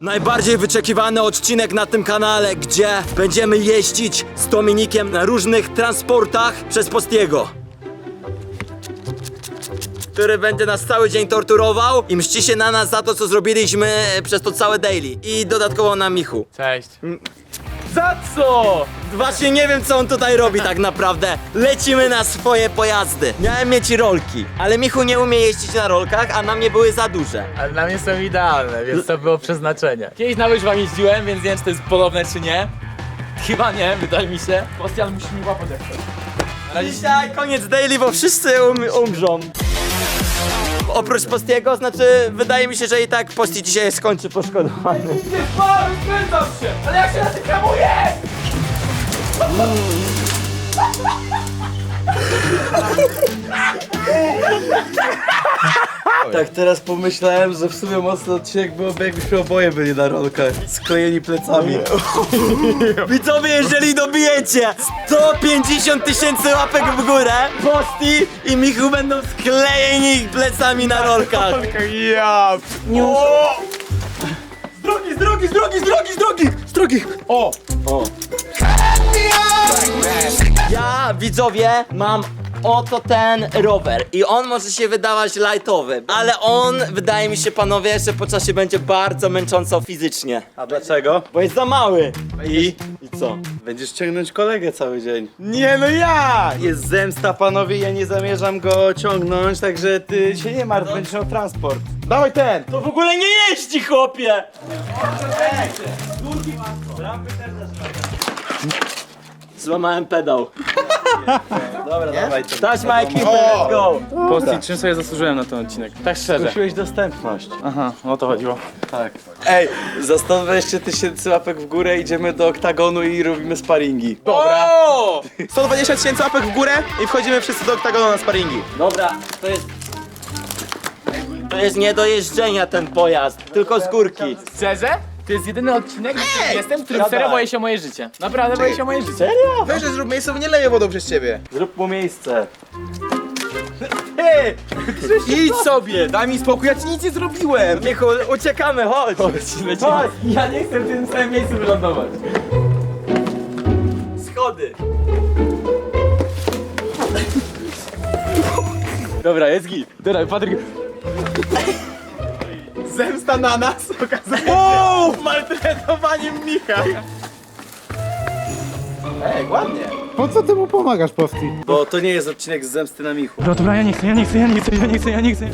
Najbardziej wyczekiwany odcinek na tym kanale, gdzie będziemy jeździć z Dominikiem na różnych transportach przez Postiego. Który będzie nas cały dzień torturował i mści się na nas za to, co zrobiliśmy przez to całe daily. I dodatkowo na Michu. Cześć. Za co? Właśnie nie wiem, co on tutaj robi tak naprawdę. Lecimy na swoje pojazdy. Miałem mieć rolki, ale Michu nie umie jeździć na rolkach, a na mnie były za duże. Ale dla mnie są idealne, więc to było przeznaczenie. Kiedyś na łyżwach jeździłem, więc nie wiem, czy to jest podobne, czy nie. Chyba nie, wydaje mi się. Postian musi mi łapać jak coś. Na razie Dzisiaj koniec daily, bo wszyscy um umrzą. Oprócz Postiego, znaczy wydaje mi się, że i tak Posti dzisiaj skończy poszkodowany. Nie spałem, się! Ale jak się na tym Tak teraz pomyślałem, że w sumie mocny odcinek byłoby jakbyśmy oboje byli na rolkach, sklejeni plecami. Widzowie, jeżeli dobijecie 150 tysięcy łapek w górę, Posti i Michu będą sklejeni plecami na rolkach. Ja! Z drogi, z drogi, z drogi, z drogi, z drogi, z drogi. O! Ja, widzowie, mam oto ten rower i on może się wydawać lightowy, ale on, wydaje mi się, panowie, że po czasie będzie bardzo męcząco fizycznie. A dlaczego? Bo jest za mały. I? I co? Będziesz ciągnąć kolegę cały dzień. Nie no ja! Jest zemsta panowie, ja nie zamierzam go ciągnąć, także ty się nie martw, będziesz miał transport. Dawaj ten! To w ogóle nie jeździ, chłopie! Złamałem pedał. Dobra, dawaj to. Taśma ekipy, let's go! Posti, czym sobie zasłużyłem na ten odcinek? Tak szczerze. Zgłosiłeś dostępność. Aha, o to chodziło. Tak. Ej, za 120 tysięcy łapek w górę idziemy do oktagonu i robimy sparingi. Dobra. 120 tysięcy łapek w górę i wchodzimy wszyscy do oktagonu na sparingi. Dobra, to jest... To jest nie do jeżdżenia ten pojazd, tylko z górki. Szczerze? To jest jedyny odcinek, w którym jestem, w którym serio boję się o moje życie. Naprawdę boję się o moje życie. Serio? Weź, że zrób miejsce, bo nie leję wodą przez ciebie. Zrób mu miejsce. Idź sobie, daj mi spokój, ja ci nic nie zrobiłem. Michu, uciekamy, chodź! Chodź, Chodź, ja nie chcę w tym samym miejscu wylądować. Schody! Dobra, jest git. Dobra, Patryk. Zemsta na nas okazuje się maltretowaniem Micha. Ej, ładnie. Po co ty mu pomagasz, Posti? Bo to nie jest odcinek z zemsty na Michu. Dobra, dobra, ja nie chcę, ja nie chcę, ja nie chcę, ja nie chcę, ja nie chcę.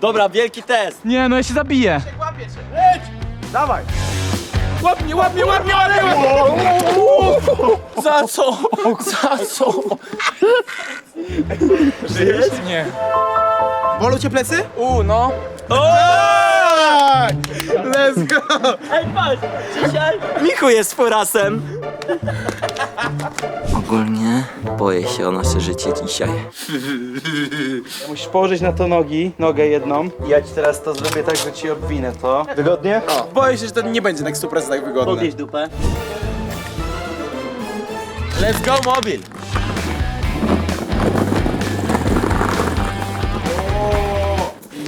Dobra, wielki test. Nie, no ja się zabiję. Łapie cię. Leć! Dawaj. Łap mnie, łap mnie, łap mnie, łap mnie! Za co? Za co? Żyjesz? Nie. Bolą cię plecy? U, no. Tak! Let's go! Ej, patrz! Dzisiaj Michu jest forasem. Ogólnie boję się o nasze życie dzisiaj. Musisz położyć na to nogi, nogę jedną. Ja ci teraz to zrobię tak, że ci obwinę to. Wygodnie? Boję się, że to nie będzie tak 100% tak wygodne. Podnieś dupę. Let's go, mobil.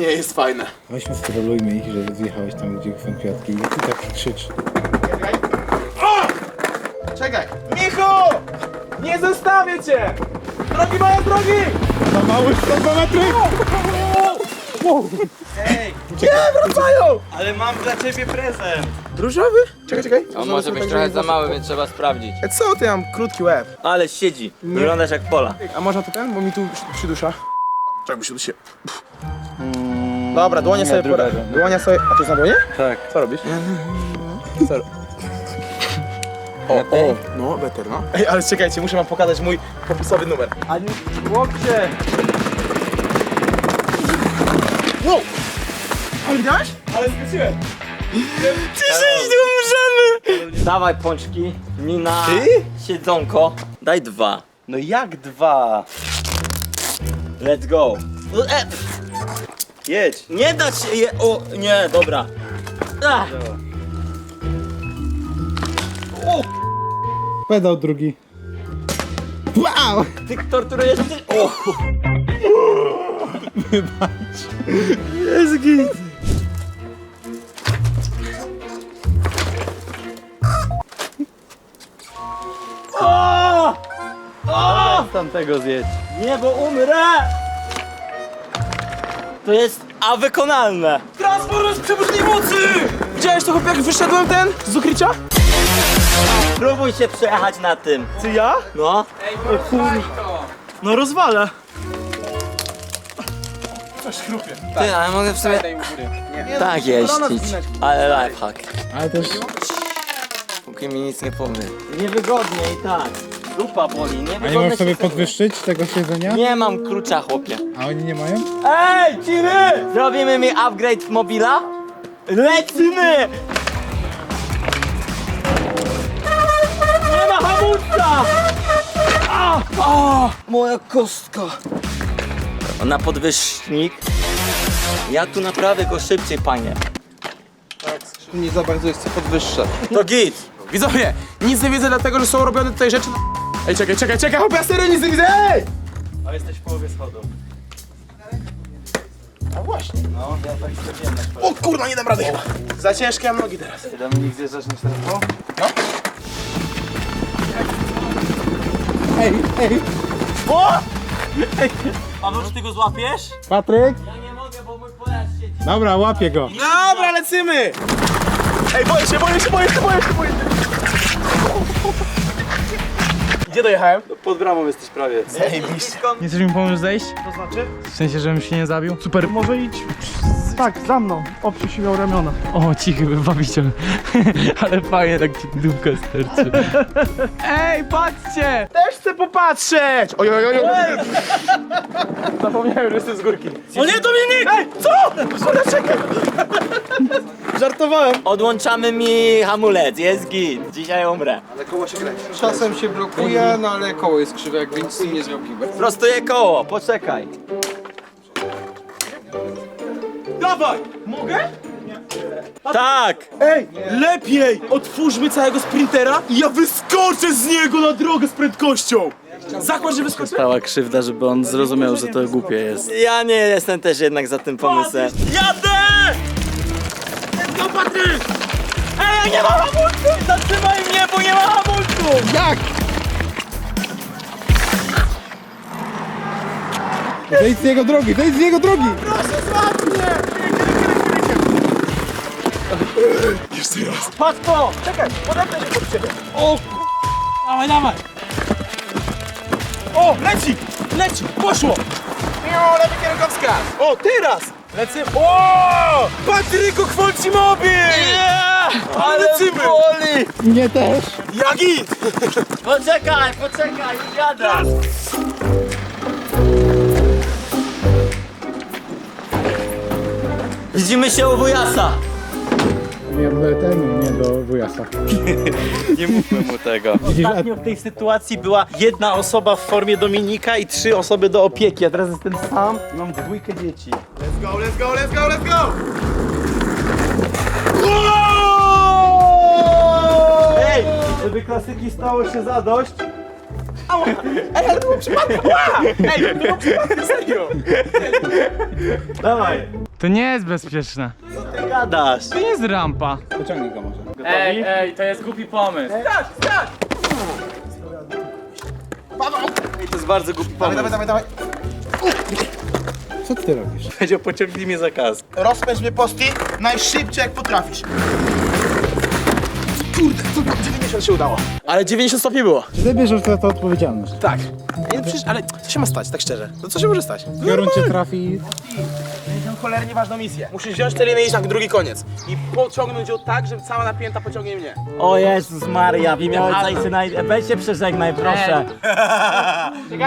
Nie jest fajne. Weźmy sterolujmy ich, że zjechałeś tam, gdzie są kwiatki i ty tak krzycz. Czekaj. Michu! Nie zostawię cię! Drogi moje drogi! Na mały 100 metry! Ale mam dla ciebie prezent. Różowy? Czekaj, czekaj. On może być trochę za mały, więc trzeba sprawdzić. E, Co ty, mam krótki łeb. Ale siedzi. Wyglądasz jak pola. A można tu ten? Bo mi tu przy- przydusza. Czekaj, musi się... Dobra, dłonie sobie druga pora. Dłonia sobie... A jest na dłonie? Tak. Co robisz? Co ro... O, o, no, better, no. Ej, ale czekajcie, muszę wam pokazać mój popisowy numer. A nie łokcie. Wow! Ale widziałeś? Ale skoczyłem. Dawaj pączki mi na Ty? siedzonko. Daj dwa. No jak dwa? Let's go. E, Jedź. Nie da się je... O, nie, dobra. Ah. O, Pedał drugi. Wow! ty torturujesz... Ty... O, Jest git. Tam tego zjedź. nie, bo umrę! To jest a wykonalne. Transformers przeburznej mocy! Widziałeś to chłopie, jak wyszedłem ten z ukrycia? Próbuj się przejechać na tym. Czy ja? No. No rozwalę. Coś chrupie. Ty, ale mogę w sumie tak jeździć. Ale lifehack. Ale też Póki mi nic nie powie. Niewygodnie i tak. Dupa boli, A niewygodnie nie możesz sobie podwyższyć tego siedzenia? Nie mam klucza, chłopie. A oni nie mają? Ej, Ciry! Zrobimy mi upgrade mobila? Lecimy! Nie ma hamulca! A, a, moja kostka. Na podwyższnik. Ja tu naprawię go szybciej, panie. Nie za bardzo jest podwyższa. To git. Widzowie, nic nie widzę dlatego, że są robione tutaj rzeczy Ej, czekaj, czekaj, czekaj, chłopie, ja serio nic nie widzę, ej! A jesteś w połowie schodów. A właśnie. No, ja tak sobie wiem na. O kurwa, nie dam rady chyba. Za ciężkie mam nogi teraz. Ty Dominik zjeżdżasz na czterechą? Paweł, czy ty go złapiesz? Patryk? Ja nie mogę, bo mój pojazd siedzi. Dobra, łapię go. Dobra, lecimy! Ej, boję się, boję się, boję się, boję się, boję się. Gdzie dojechałem? Pod bramą jesteś prawie. Zajebiście. Nie chcesz mi pomóc zejść? To znaczy? W sensie, żebym się nie zabił? Super. Może idź. Tak, za mną. Oprzysiłał ramiona. O, cichy wybawiciel. Ale fajnie tak ci dupka sterczy. Ej, patrzcie! Też chcę popatrzeć! Oj, oj, oj, oj. Zapomniałem, że jestem z górki. O nie, Dominik! Ej, co? Szkoda, czekaj. Żartowałem. Odłączamy mi hamulec, jest git. Dzisiaj umrę. Czasem się blokuje, no ale koło jest krzywe, z tym nie zrobiłem. Prostuję koło, poczekaj. Dawaj! Mogę? Tak! Ej, lepiej! Otwórzmy całego sprintera i ja wyskoczę z niego na drogę z prędkością! Zakład, że wyskoczę? Stała krzywda, żeby on zrozumiał, że to głupie jest. Ja nie jestem też jednak za tym pomysłem. Jadę! No Patryk! Ej, ja nie ma hamulców! Zatrzymaj mnie, bo nie ma hamulców! Zejdź z jego drogi, zejdź z jego drogi! Patrz to! Czekaj, podepnę się pod ciebie. O! Dawaj, dawaj! O, leci! Leci! Poszło! Miło, lewy kierunkowska. O, teraz! Lecimy! O! Patryku, chwalci mobil! Ale lecimy! boli! Mnie też! Jagi! Poczekaj, poczekaj, jadę! Widzimy się u wujasa! Nie do ten, nie do wujasa. Nie mówmy mu tego. Widzisz, a Ostatnio w tej sytuacji była jedna osoba w formie Dominika i trzy osoby do opieki, a teraz jestem sam i mam dwójkę dzieci. Let's go, let's go, let's go, let's go! Ej! Żeby klasyki stało się zadość. Ej, ale to było przypadek! Ła! Ej, to było przypadek, serio! Dawaj! To nie jest bezpieczne. Ty gadasz. To nie jest rampa. pociągnij go może. Ej, ej, to jest głupi pomysł. Skacz, skacz! Ej, to jest bardzo głupi Dawaj, pomysł. dawaj, dawaj, dawaj. Co ty robisz? Powiedział, pociągnij mnie za kas. Rozpędź mnie posti najszybciej jak potrafisz. Kurde, to 90 się udało. Ale 90 stopni było. Czy ty bierzesz za to odpowiedzialność? Tak. Nie, przecież, ale co się ma stać, tak szczerze? No co się może stać? Piorun cię trafi... Tę cholernie ważną misję. Musisz wziąć tę linię iść na drugi koniec. I pociągnąć ją tak, żeby cała napięta pociągnie mnie. O Jezus Maria, w imię Ojca i Syna i... Weź się przeżegnaj, proszę.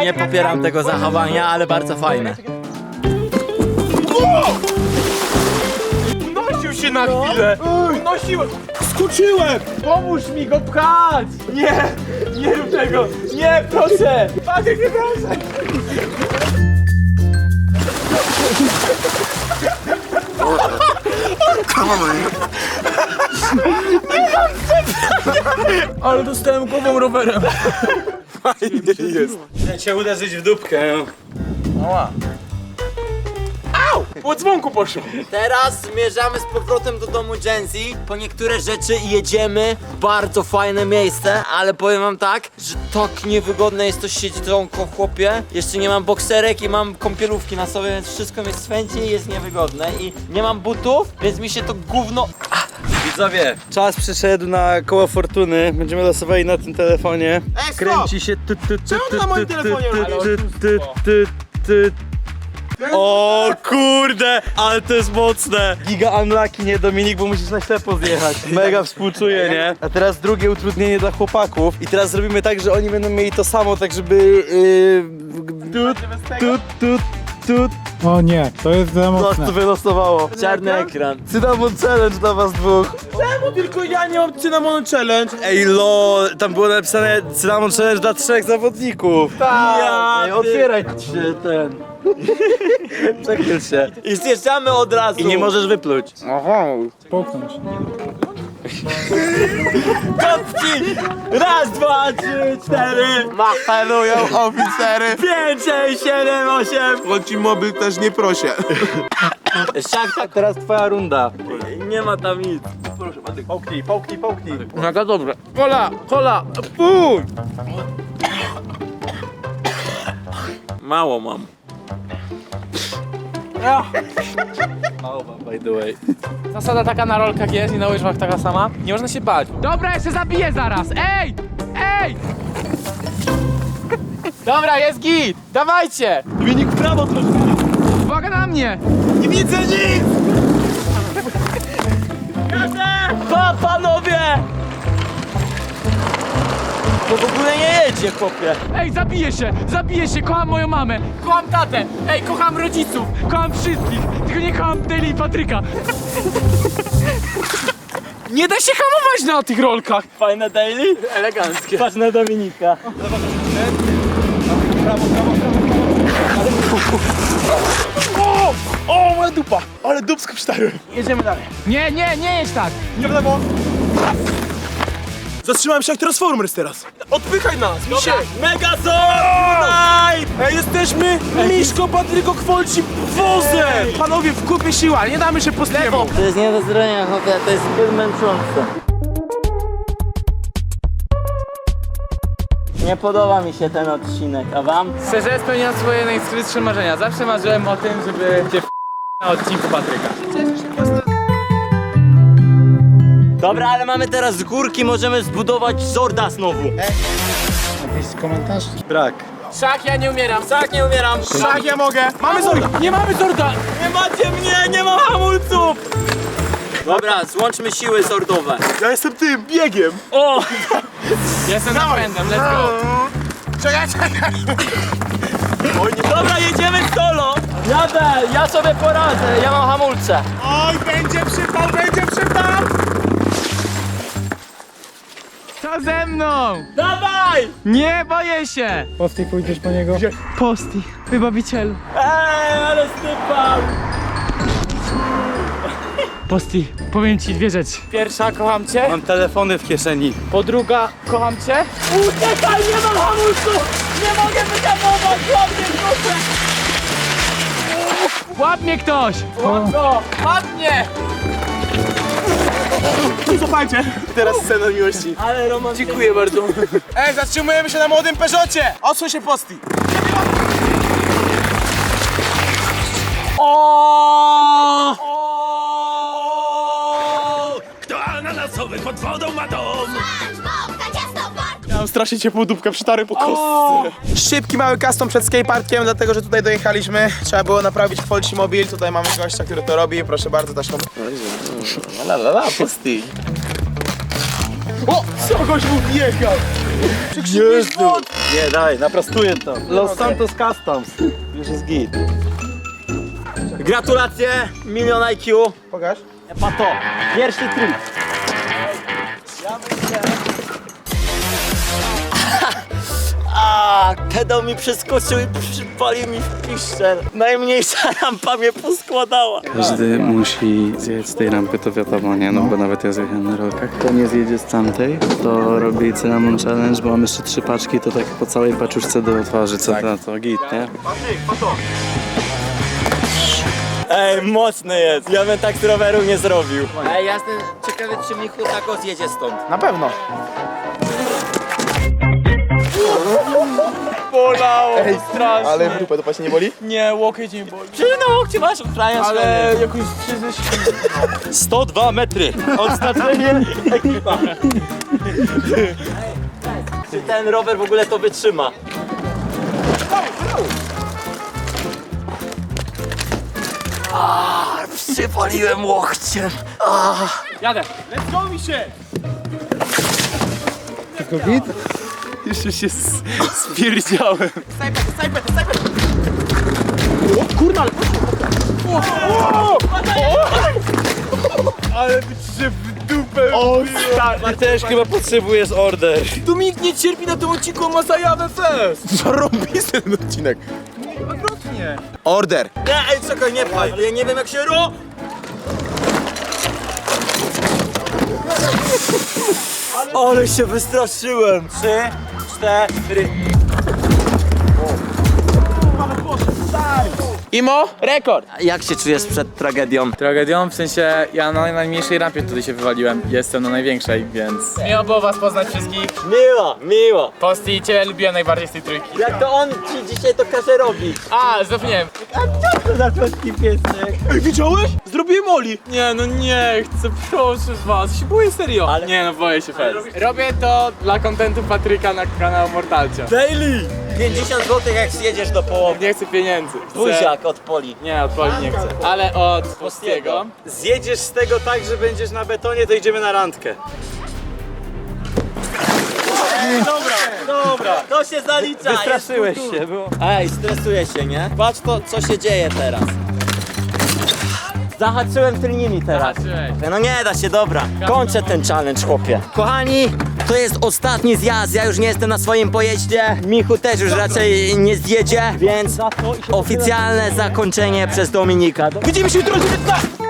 Nie popieram tego zachowania, ale bardzo fajne. Się na chwilę! Unosiłem! Skoczyłem! Pomóż mi go pchać! Nie! Nie rób tego! Nie, proszę! Patryk, nie proszę! Ale dostałem głową rowerem. Chcę cię uderzyć w dupkę. Ała. Po dzwonku poszło. Teraz zmierzamy z powrotem do domu Genzy. Po niektóre rzeczy jedziemy w bardzo fajne miejsce, ale powiem wam tak, że tak niewygodne jest to siedzonko w chłopie. Jeszcze nie mam bokserek i mam kąpielówki na sobie, więc wszystko mnie swędzi i jest niewygodne. I nie mam butów, więc mi się to gówno... Widzowie, czas przyszedł na koło fortuny. Będziemy losowali na tym telefonie. Ej, stop! Kręci się ty, ty, ty, Czemu ty, na moim ty, telefonie ty, robisz? ty, ty, ty, ty. O kurde, ale to jest mocne! Giga unlucky, nie Dominik, bo musisz na ślepo zjechać. Mega współczuję, nie? A teraz drugie utrudnienie dla chłopaków. I teraz zrobimy tak, że oni będą mieli to samo, tak żeby... Yy, tut, tut, tut, tut. O nie, to jest za Co mocne. to wylosowało? Czarny ekran. Cynamon challenge dla was dwóch. Czemu tylko ja nie mam Cinnamon Challenge? Ej lol, tam było napisane Cynamon challenge dla trzech zawodników. Ja, Ej, otwieraj się ten. Przechyl się. I zjeżdżamy od razu. I nie możesz wypluć. Połknąć. Kopci! Raz, dwa, trzy, cztery. Machanują oficery. Pięć, sześć, siedem, osiem. Chodź mobil też nie proszę. Szak tak Teraz twoja runda. nie ma tam nic. Połknij, połknij, połknij. Mega dobre. Kola, kola, fuj! Mało mam. By the way. Zasada taka na rolkach jest i na łyżwach taka sama. Nie można się bać. Dobra, jeszcze zabiję zaraz! Ej! Ej! Dobra, jest git! Dawajcie! Wynik w prawo troszkę. Uwaga na mnie! Nie widzę nic! Pa, panowie! To w ogóle nie jedzie, chłopie. Ej, zabiję się! Zabiję się! Kocham moją mamę! Kocham tatę! Ej, kocham rodziców! Kocham wszystkich! Tylko nie kocham Deli i Patryka! Nie da się hamować na tych rolkach! Fajne daily? Eleganckie. Patrz na Dominika. O! O, moja dupa! Ale dupsko przytarłem. Jedziemy dalej. Nie, nie, nie jedź tak! Nie w lewo. Zatrzymałem się jak Transformers teraz. Odpychaj nas, misie! Megazord! Ej, jesteśmy Miszko Patryko Kwolci wozem! Panowie, w kupie siła, nie damy się po stiemu. To jest nie do zrobienia, chłopie, to jest zbyt męczące. Nie podoba mi się ten odcinek, a wam? Szczerze spełniam swoje najskrytsze marzenia. Zawsze marzyłem o tym, żeby cię na odcinku Patryka. Dobra, ale mamy teraz górki, możemy zbudować Zorda znowu. Jakiś komentarz? Brak. Szak, ja nie umieram. Tak, nie umieram. Tak, ja mogę. Mamy Zorda. Nie mamy Zorda! Nie macie mnie, nie mam hamulców! Dobra, złączmy siły zordowe. Ja jestem tym, biegiem. O! Jestem napędem, let's go. Czekaj, czekaj. Dobra, jedziemy solo! Jadę, ja sobie poradzę, ja mam hamulce. Oj, będzie przypał, będzie przypał. Co ze mną? Dawaj! Nie boję się! Posty pójdziesz po niego? Posti, wybawicielu. Ej, ale stypał! Posti, powiem ci dwie rzeczy. Pierwsza, kocham cię. Mam telefony w kieszeni. Po druga, kocham cię. Uciekaj, nie mam hamulców! Nie mogę wyhamować, łapie proszę! Łap mnie ktoś! Łatwo, ładnie. Słuchajcie. Teraz scena miłości. Ale romantycznie. Dziękuję bardzo. Ej, zatrzymujemy się na młodym Peugeocie. Odsuń się posti. O! Ja mam strasznie ciepłą dupkę, przytary po kostce. Szybki mały custom przed skateparkiem, dlatego że tutaj dojechaliśmy. Trzeba było naprawić Folci Mobil. Tutaj mamy gościa, który to robi. Proszę bardzo, taśmą. La la la, posty. O! Co goś mu wjechał? Jezu. Nie, daj, naprostuję to. Los Santos Customs. Już jest git. Gratulacje, milion IQ. Pokaż. Pato, pierwszy trik. Pedał mi przeskoczył i przypalił mi w piszczel. Najmniejsza lampa mnie poskładała. Każdy musi zjechać z tej rampy, to wiadomo, nie? No bo nawet ja zjechałem na rolkach. Kto nie zjedzie z tamtej, to robi Cinnamon Challenge, bo mam jeszcze trzy paczki, to tak po całej paczuszce do twarzy, co na to git, nie? Ej, mocny jest. Ja bym tak z roweru nie zrobił. Ej, ja jestem ciekawy, czy Michu tako zjedzie stąd. Na pewno. Ej, strasznie. Ale w dupę, to się nie boli? Nie, łokieć nie boli. Czy na łokcie masz ochraniasz Ale jakoś się ze 102 metry. Odznaczenie. Czy ten rower w ogóle to wytrzyma? A, Przypaliłem łokciem. Jadę. Jeszcze się spierdziałem. Ale się w dupę O, Ty też chyba potrzebujesz order. Dominik nie cierpi na tym odcinku, ma zajawę fest. Zarąbisty ten odcinek. Odwrotnie. Order. Nie, ej, czekaj, nie pchaj. Ja nie wiem jak się ro... Ale się wystraszyłem. Trzy, cztery. Imo, rekord. Jak się czujesz przed tragedią? Tragedią, w sensie ja na najmniejszej rampie tutaj się wywaliłem. Jestem na największej, więc... Miło było was poznać wszystkich. Miło, miło. Posti, cię lubiłem najbardziej z tej trójki. Jak to on ci dzisiaj to każe robić? A, zapomniałem. Ej, widziałeś? Zrobiłem Oli. Nie, no nie chcę, proszę was, się boję serio. Ale- Nie no, boję się fest. Robię to dla kontentu Patryka na kanał Mortalcia. Daily! 50 zł jak zjedziesz do połowy. Nie chcę pieniędzy. Chcę... Buziak od poli. Nie, od Poli nie chcę. Ale od Postiego. Zjedziesz z tego tak, że będziesz na betonie, to idziemy na randkę. To się zalicza. Wystraszyłeś jest się, było. Ej, stresuję się, nie? Patrz to, co się dzieje teraz. Zahaczyłem tylnymi teraz. Zahaczyłeś. No nie da się, dobra. Kończę ten challenge, chłopie. Kochani, to jest ostatni zjazd. Ja już nie jestem na swoim pojeździe. Michu też już raczej nie zjedzie, więc oficjalne zakończenie przez Dominika. Widzimy się jutro o 19.